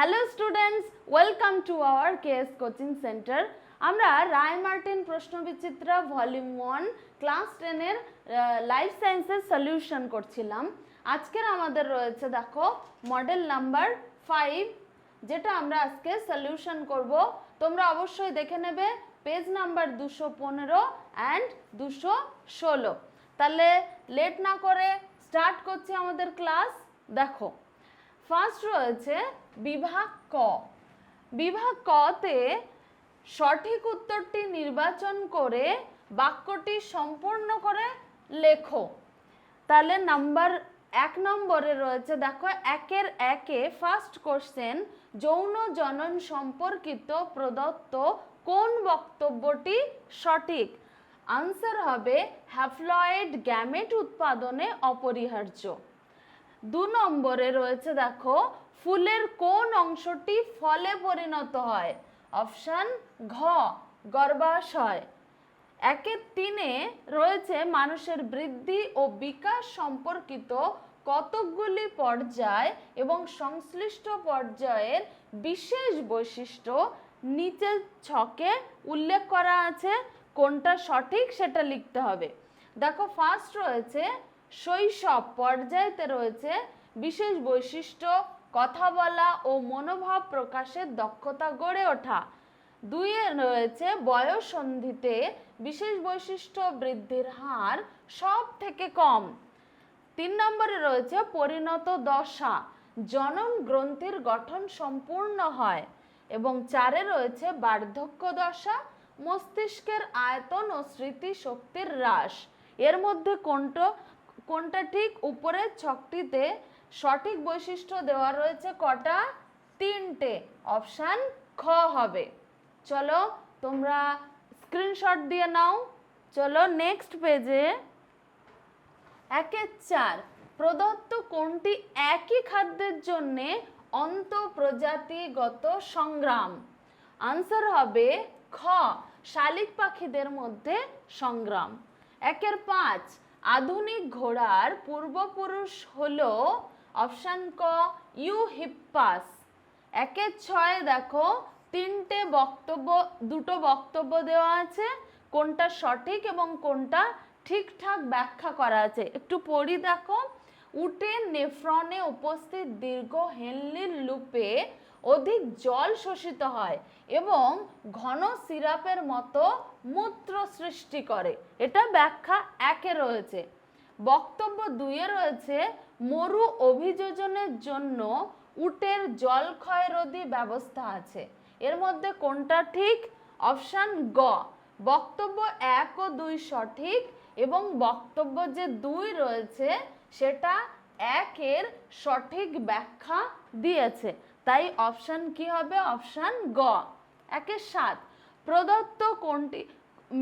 Hello students welcome to our KS coaching centre আমরা Ray Martin প্রশ্নবিচিত্রা volume one class টেনের life সায়েন্সের solution করছিলাম। আজকের আমাদের রয়েছে, দেখো মডেল নাম্বার ফাইভ যেটা আমরা আজকে সলিউশন করব। তোমরা অবশ্যই দেখে নেবে পেজ নাম্বার দুশো পনেরো অ্যান্ড দুশো ষোলো। তাহলে লেট না করে স্টার্ট করছি আমাদের ক্লাস দেখো ফার্স্ট রয়েছে বিভাগ ক। বিভাগ কতে সঠিক উত্তরটি নির্বাচন করে বাক্যটি সম্পূর্ণ করে লেখো। তাহলে নাম্বার এক নম্বরে রয়েছে, দেখো, একের একে ফার্স্ট কোশ্চেন যৌন জনন সম্পর্কিত প্রদত্ত কোন বক্তব্যটি সঠিক? আনসার হবে হ্যাফলয়েড গ্যামেট উৎপাদনে অপরিহার্য। দু নম্বরে রয়েছে দেখো, ফুলের কোন অংশটি ফলে পরিণত হয়? অপশান ঘ, গর্ভাশয়। একের তিনে রয়েছে মানুষের বৃদ্ধি ও বিকাশ সম্পর্কিত কতকগুলি পর্যায় এবং সংশ্লিষ্ট পর্যায়ের বিশেষ বৈশিষ্ট্য নিচের ছকে উল্লেখ করা আছে। কোনটা সঠিক সেটা লিখতে হবে। দেখো ফার্স্ট রয়েছে শৈশব পর্যায়েতে রয়েছে বিশেষ বৈশিষ্ট্য, কথা বলা ও মনোভাব প্রকাশের দক্ষতা গড়ে ওঠা। দুইয়ে রয়েছে বয়সন্ধিতে বিশেষ বৈশিষ্ট্য বৃদ্ধির হার সব থেকে কম। তিন নম্বরে রয়েছে পরিণত দশা, জনন গ্রন্থির গঠন সম্পূর্ণ হয় এবং চারে রয়েছে বার্ধক্য দশা, মস্তিষ্কের আয়তন ও স্মৃতি শক্তির হ্রাস। এর মধ্যে কোনটা? কোনটা ঠিক? উপরের ছকটিতে সঠিক বৈশিষ্ট্য দেওয়া রয়েছে কটা? তিনটে। অপশান খ হবে। চলো তোমরা স্ক্রিনশট দিয়ে নাও। চলো নেক্সট পেজে। একের চার। প্রদত্ত কোনটি একই খাদ্যের জন্যে অন্তঃপ্রজাতিগত সংগ্রাম? আনসার হবে খ। শালিক পাখিদের মধ্যে সংগ্রাম। একের পাঁচ। আধুনিক ঘোড়ার পূর্বপুরুষ হল অপশান ক, ইউ হিপ্পাস। একের ছয় দেখো, তিনটে বক্তব্য, দুটো বক্তব্য দেওয়া আছে, কোনটা সঠিক এবং কোনটা ঠিকঠাক ব্যাখ্যা করা আছে। একটু পড়ি দেখো। উটের নেফ্রনে উপস্থিত দীর্ঘ হেনলির লুপে অধিক জল শোষিত হয় এবং ঘন সিরাপের মতো মূত্র সৃষ্টি করে। এটা ব্যাখ্যা একে রয়েছে। বক্তব্য দুইয়ে রয়েছে, মরু অভিযোজনের জন্য উটের জল ক্ষয়রোধী ব্যবস্থা আছে। এর মধ্যে কোনটা ঠিক? অপশান গ। বক্তব্য এক ও দুই সঠিক এবং বক্তব্য যে দুই রয়েছে, সেটা একের সঠিক ব্যাখ্যা দিয়েছে। তাই অপশান কি হবে? অপশান গ। একে সাত। প্রদত্ত কোনটি?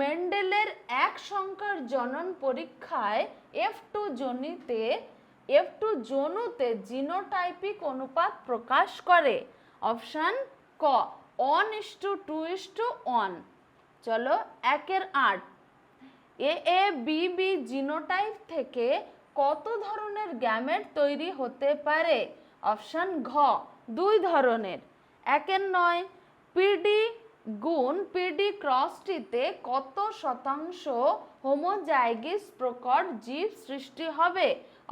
মেন্ডেলের এক সংখ্যার জনন পরীক্ষায় এফ টু জনিতে এফ টু জনুতে জিনোটাইপিক অনুপাত প্রকাশ করে। অপশান ক। One is to two is to one চলো একের আট। A A, B B genotype থেকে কত ধরনের গ্যামেট তৈরি হতে পারে? অপশান ঘ। দুই ধরনের। একের নয়, পিডি গুণ পিডি ক্রসটিতে কত শতাংশ হোমোজাইগিস প্রকট জীব সৃষ্টি হবে?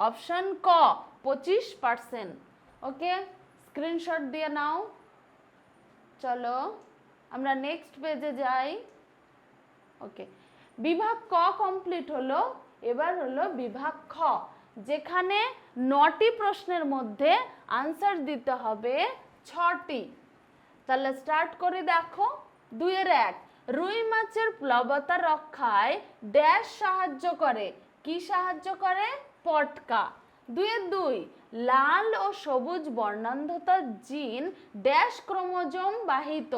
অপশান ক, পঁচিশ পার্সেন্ট। ওকে, স্ক্রিনশট দিয়ে নাও। চলো, আমরা নেক্সট পেজে যাই। ওকে, বিভাগ ক কমপ্লিট হলো, এবার হলো বিভাগ খ। যেখানে নটি প্রশ্নের মধ্যে আনসার দিতে হবে ছটি। তাহলে স্টার্ট করে দেখো, দুইয়ের এক, রুই মাছের প্লবতা রক্ষায় ড্যাশ সাহায্য করে। কি সাহায্য করে? পটকা। দুইয়ের দুই, লাল ও সবুজ বর্ণান্ধতা জিন ড্যাশ ক্রোমোজোম বাহিত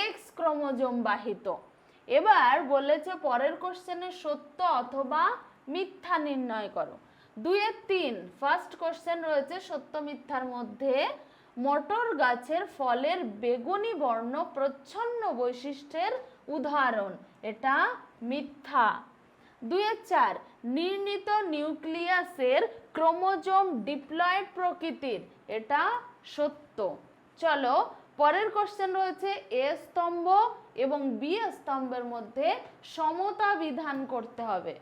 এক্স ক্রোমোজোম বাহিত। এবার বলেছে পরের কোশ্চেনে সত্য অথবা মিথ্যা নির্ণয় করো। দুইয়ের তিন। ফার্স্ট কোশ্চেন রয়েছে সত্য মিথ্যার মধ্যে। মটর গাছের ফলের বেগুনি বর্ণ প্রচ্ছন্ন বৈশিষ্ট্যের উদাহরণ। এটা মিথ্যা। দুইয়ের চার, নির্ণীত নিউক্লিয়াসের ক্রোমোজোম ডিপ্লয়েড প্রকৃতির। এটা সত্য। চলো, পরের কোশ্চেন রয়েছে এ স্তম্ভ এবং বি স্তম্ভের মধ্যে সমতা বিধান করতে হবে।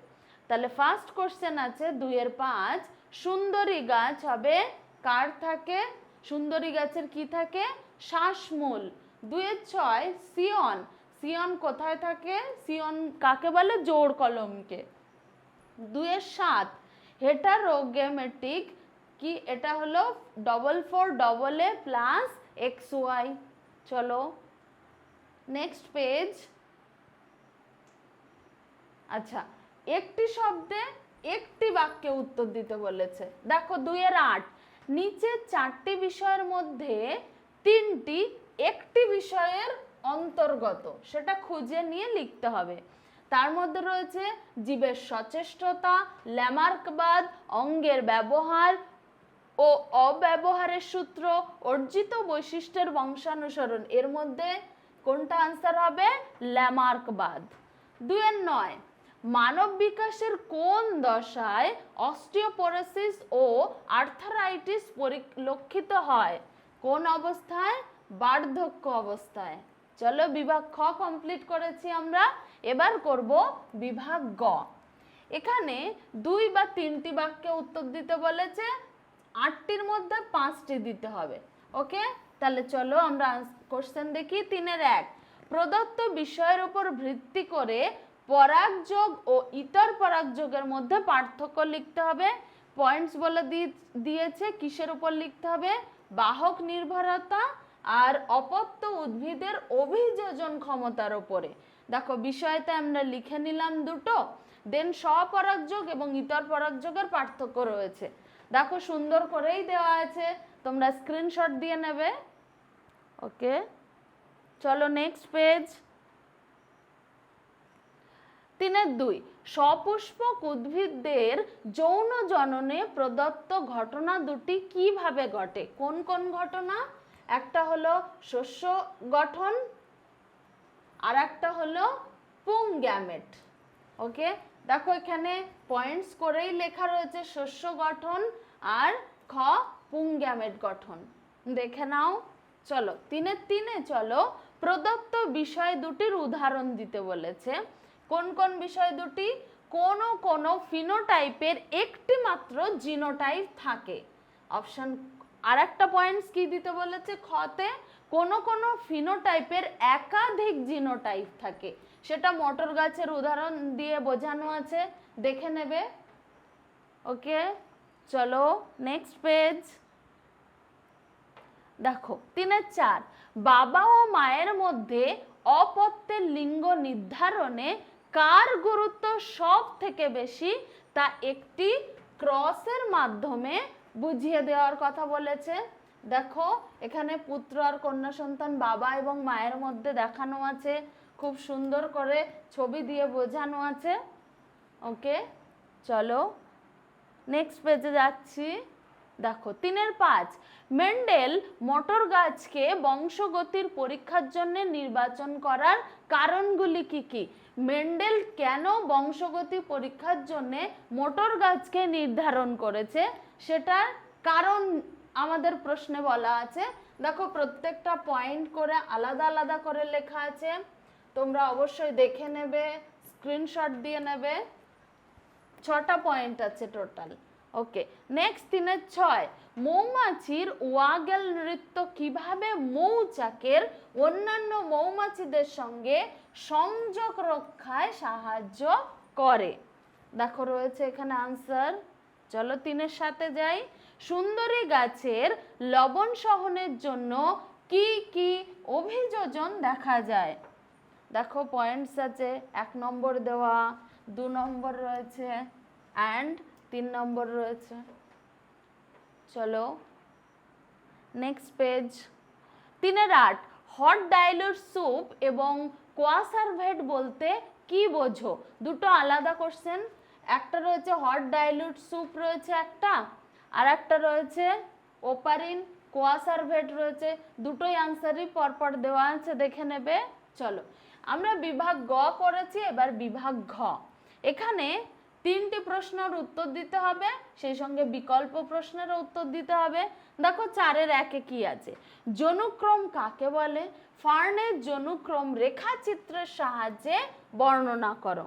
তাহলে ফার্স্ট কোশ্চেন আছে দুইয়ের পাঁচ, সুন্দরী গাছ হবে কার থাকে? সুন্দরী গাছের কি থাকে? শ্বাসমূল। দুইয়ের ছয়, সিয়ন। সিয়ন কোথায় থাকে? সিয়ন কাকে বলে? জোর কলমকে। দুইয়ের সাত হেটারোগেমেটিক কি? এটা হলো double four double A plus X Y চলো নেক্সট পেজ আচ্ছা একটি শব্দে একটি বাক্যে উত্তর দিতে বলেছে। দেখো, দুইয়ের আট। নিচে চারটি বিষয়ের মধ্যে তিনটি একটি বিষয়ের অন্তর্গত। সেটা খুঁজে নিয়ে লিখতে হবে। তার মধ্যে রয়েছে জীবের সচেষ্টতা, ল্যামার্কবাদ, অঙ্গের ব্যবহার ও অব্যবহারের সূত্র, অর্জিত বৈশিষ্ট্যের বংশানুসরণ। এর মধ্যে কোনটা আনসার হবে? ল্যামার্কবাদ। দুয়ের নয়। মানব বিকাশের কোন দশায় অস্টিওপোরোসিস ও আর্থারাইটিস পরিলক্ষিত হয়? কোন অবস্থায়? বার্ধক্য অবস্থায়। চলো বিভাগ খ কমপ্লিট করেছি আমরা। এবার করব বিভাগ গ। এখানে দুই বা তিনটি বাক্যে উত্তর দিতে বলেছে। আটটির মধ্যে পাঁচটি দিতে হবে। ওকে? তাহলে চলো আমরা কোশ্চেন দেখি। তিনের এক। প্রদত্ত বিষয়ের উপর ভিত্তি করে পরাগযোগ ও ইতর পরাগযোগের মধ্যে পার্থক্য লিখতে হবে। পয়েন্টস বলে দিয়েছে, কিসের উপর লিখতে হবে? বাহক নির্ভরতা আর অপত্য উদ্ভিদের অভিযোজন ক্ষমতার উপরে। দেখো বিষয়তে আমরা লিখে নিলাম দুটো। দেন স্বপরাগযোগ এবং ইতর পরাগযোগের পার্থক্য রয়েছে। দেখো, সুন্দর করেই দেওয়া আছে। তোমরা স্ক্রিনশট দিয়ে নেবে। ওকে চলো নেক্সট পেজ তিনের দুই। সপুষ্পক উদ্ভিদদের যৌন জননে প্রদত্ত ঘটনা দুটি কীভাবে ঘটে? কোন কোন ঘটনা? একটা হলো শস্য গঠন আর একটা হলো পুং গ্যামেট। ওকে? দেখো এখানে পয়েন্টস করেই লেখা রয়েছে শস্য গঠন আর খ পুং গ্যামেট গঠন। দেখে নাও। চলো, তিনের তিনে চলো, প্রদত্ত বিষয় দুটির উদাহরণ দিতে বলেছে। কোন কোন বিষয় দুটি? কোন কোন ফিনোটাইপের একটি মাত্র জিনোটাইপ থাকে। অপশন আর একটা পয়েন্টস কি দিতে বলেছে? খতে কোন কোন ফিনোটাইপের একাধিক জিনোটাইপ থাকে। সেটা মটর গাছের উদাহরণ দিয়ে বোঝানো আছে। দেখে নেবে। ওকে, চলো নেক্সট পেজ দেখো তিনের চার, বাবা ও মায়ের মধ্যে অপত্যের লিঙ্গ নির্ধারণে কার গুরুত্ব সব থেকে বেশি? তা একটি ক্রসের মাধ্যমে বুঝিয়ে দেওয়ার কথা বলেছে। দেখো, এখানে পুত্র আর কন্যা সন্তান বাবা এবং মায়ের মধ্যে দেখানো আছে। খুব সুন্দর করে ছবি দিয়ে বোঝানো আছে। ওকে, চলো নেক্সট পেজে যাচ্ছি। দেখো, তিনের পাঁচ, মেন্ডেল মটর গাছকে বংশগতির পরীক্ষার জন্য নির্বাচন করার কারণগুলি কি কি? মেন্ডেল কেন বংশগতি পরীক্ষার জন্য মোটর গাছকে নির্ধারণ করেছে? সেটার কারণ আমাদের প্রশ্নে বলা আছে। দেখো, প্রত্যেকটা পয়েন্ট করে আলাদা আলাদা করে লেখা আছে। তোমরা অবশ্যই দেখে নেবে, স্ক্রিনশট দিয়ে নেবে। ছটা পয়েন্ট আছে টোটাল। ওকে নেক্সট তিনের ছয় মৌমাছির ওয়াগেল নৃত্য কীভাবে মৌচাকের অন্যান্য মৌমাছিদের সঙ্গে সংযোগ রক্ষায় সাহায্য করে? দেখো রয়েছে এখানে আনসার চলো তিনের সাথে যাই। সুন্দরী গাছের লবণ সহনের জন্য কি কি অভিযোজন দেখা যায়? দেখো পয়েন্টস আছে, এক নম্বর দেওয়া, দু নম্বর রয়েছে অ্যান্ড তিন নম্বর রয়েছে। চলো নেক্সট পেজ তিনের আট হট ডাইলুট স্যুপ এবং কোয়াসারভেট বলতে কি বোঝো? দুটো আলাদা কোশ্চেন একটা রয়েছে হট ডাইলুট স্যুপ রয়েছে একটা, আর একটা রয়েছে ওপারিন কোয়াসারভেট রয়েছে। দুটোই আনসারই পরপর দেওয়া আছে, দেখে নেবে। চলো, আমরা বিভাগ গ করেছি এবার বিভাগ ঘ। এখানে তিনটি প্রশ্নের উত্তর দিতে হবে, সেই সঙ্গে বিকল্প প্রশ্নের উত্তর দিতে হবে। দেখো চারের একে কি আছে? জনুক্রম কাকে বলে? ফার্নের জনুক্রম রেখাচিত্রের সাহায্যে বর্ণনা করো।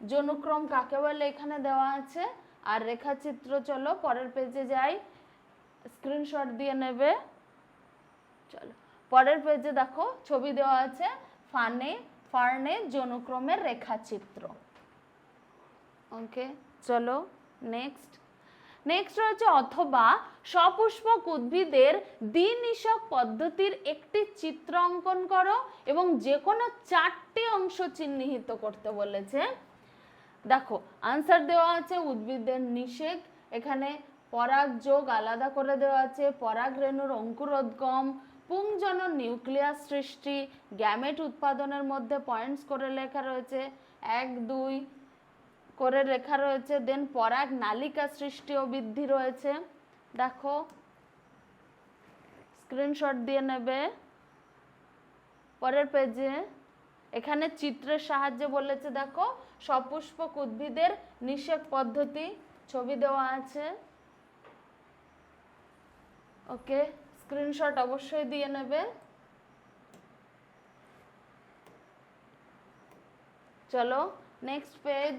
জনুক্রম কাকে বলে? এখানে দেওয়া আছে। আর রেখাচিত্র, চলো পরের পেজে যাই। স্ক্রিনশট দিয়ে নেবে। চলো, পরের পেজে দেখো, ছবি দেওয়া আছে ফানে ফার্নে জনুক্রমের রেখাচিত্র। ওকে চলো নেক্সট নেক্সট রয়েছে অথবা সপুষ্পক উদ্ভিদের দ্বিনিষক পদ্ধতির একটি চিত্র অঙ্কন করো এবং যে কোনো চারটি অংশ চিহ্নিত করতে বলেছে। দেখো আনসার দেওয়া আছে উদ্ভিদের নিষেক, এখানে পরাগ যোগ আলাদা করে দেওয়া আছে, পরাগ রেণুর অঙ্কুরোদ্গম পুংজন নিউক্লিয়াস সৃষ্টি, গ্যামেট উৎপাদনের মধ্যে পয়েন্টস করে লেখা রয়েছে। এক, দুই করে লেখা রয়েছে দেন পরাগ নালিকা সৃষ্টি ও বৃদ্ধি রয়েছে। দেখো স্ক্রিনশট দিয়ে নেবে। পরের পেজে এখানে চিত্রের সাহায্যে বলেছে, দেখো সপুষ্পক উদ্ভিদের নিষেক পদ্ধতি, ছবি দেওয়া আছে। ওকে স্ক্রিনশট অবশ্যই দিয়ে নেবে। চলো নেক্সট পেজ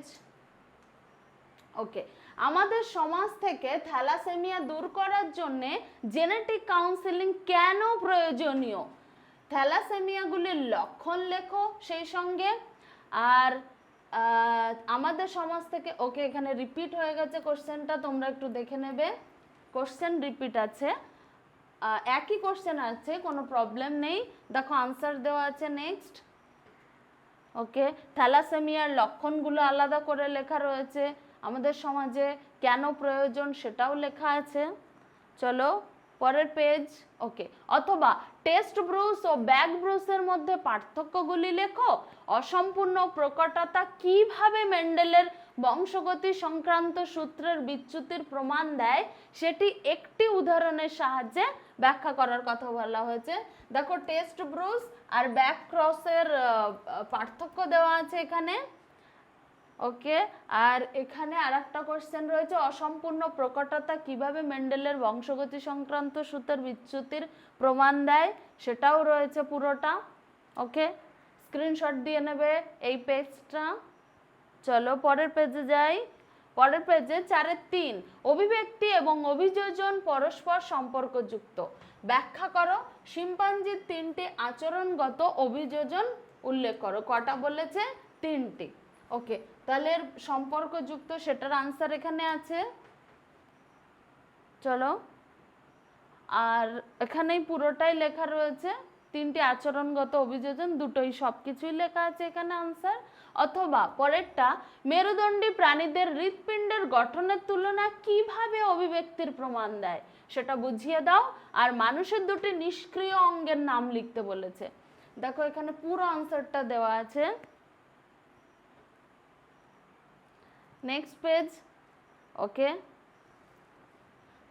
ওকে আমাদের সমাজ থেকে থ্যালাসেমিয়া দূর করার জন্য জেনেটিক কাউন্সেলিং কেন প্রয়োজনীয়? থ্যালাসেমিয়াগুলির লক্ষণ লেখো সেই সঙ্গে। আর আমাদের সমাজ থেকে ওকে এখানে রিপিট হয়ে গেছে কোশ্চেনটা তোমরা একটু দেখে নেবে। কোশ্চেন রিপিট আছে। একই কোশ্চেন আছে, কোনো প্রবলেম নেই। দেখো আনসার দেওয়া আছে নেক্সট ওকে থ্যালাসেমিয়ার লক্ষণগুলো আলাদা করে লেখা রয়েছে। আমাদের সমাজে কেন প্রয়োজন সেটাও লেখা আছে। চলো, পরের পেজ ওকে অথবা টেস্ট ব্রুস ও ব্যাক ব্রুসের মধ্যে পার্থক্যগুলি লেখো। অসম্পূর্ণ প্রকটতা কীভাবে মেন্ডেলের বংশগতি সংক্রান্ত সূত্রের বিচ্যুতির প্রমাণ দেয়, সেটি একটি উদাহরণের সাহায্যে ব্যাখ্যা করার কথা বলা হয়েছে। দেখো টেস্ট ব্রুস আর ব্যাক ক্রসের পার্থক্য দেওয়া আছে এখানে। ওকে আর এখানে আর একটা কোশ্চেন রয়েছে, অসম্পূর্ণ প্রকটতা কীভাবে মেন্ডেলের বংশগতি সংক্রান্ত সূত্রের বিচ্যুতির প্রমাণ দেয়? সেটাও রয়েছে পুরোটা। ওকে স্ক্রিনশট দিয়ে নেবে এই পেজটা চলো, পরের পেজে যাই। পরের পেজে চারের তিন, অভিব্যক্তি এবং অভিযোজন পরস্পর সম্পর্কযুক্ত। ব্যাখ্যা করো, শিম্পাঞ্জির তিনটি আচরণগত অভিযোজন উল্লেখ করো। কটা বলেছে? তিনটি। ওকে তাহলে সম্পর্কযুক্ত সেটার আনসার এখানে আছে। চলো। আর এখানেই পুরোটাই লেখা রয়েছে। তিনটি আচরণগত অভিযোজন, দুটোই সব কিছুই লেখা আছে এখানে আনসার অথবা পরেরটা, মেরুদণ্ডী প্রাণীদের হৃৎপিণ্ডের গঠনের তুলনা কীভাবে অভিব্যক্তির প্রমাণ দেয় সেটা বুঝিয়ে দাও। আর মানুষের দুটি নিষ্ক্রিয় অঙ্গের নাম লিখতে বলেছে। দেখো এখানে পুরো আনসারটা দেওয়া আছে। Next page okay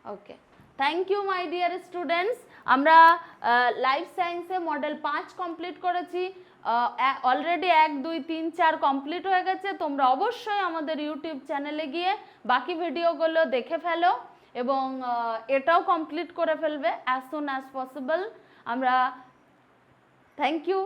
okay thank you my dear students আমরা লাইফ সায়েন্সে মডেল পাঁচ কমপ্লিট করেছি। অলরেডি এক, দুই, তিন, চার কমপ্লিট হয়ে গেছে। তোমরা অবশ্যই আমাদের ইউটিউব চ্যানেলে গিয়ে বাকি ভিডিওগুলো দেখে ফেলো এবং এটাও কমপ্লিট করে ফেলবে অ্যাজ সুন অ্যাজ পসিবল আমরা থ্যাংক ইউ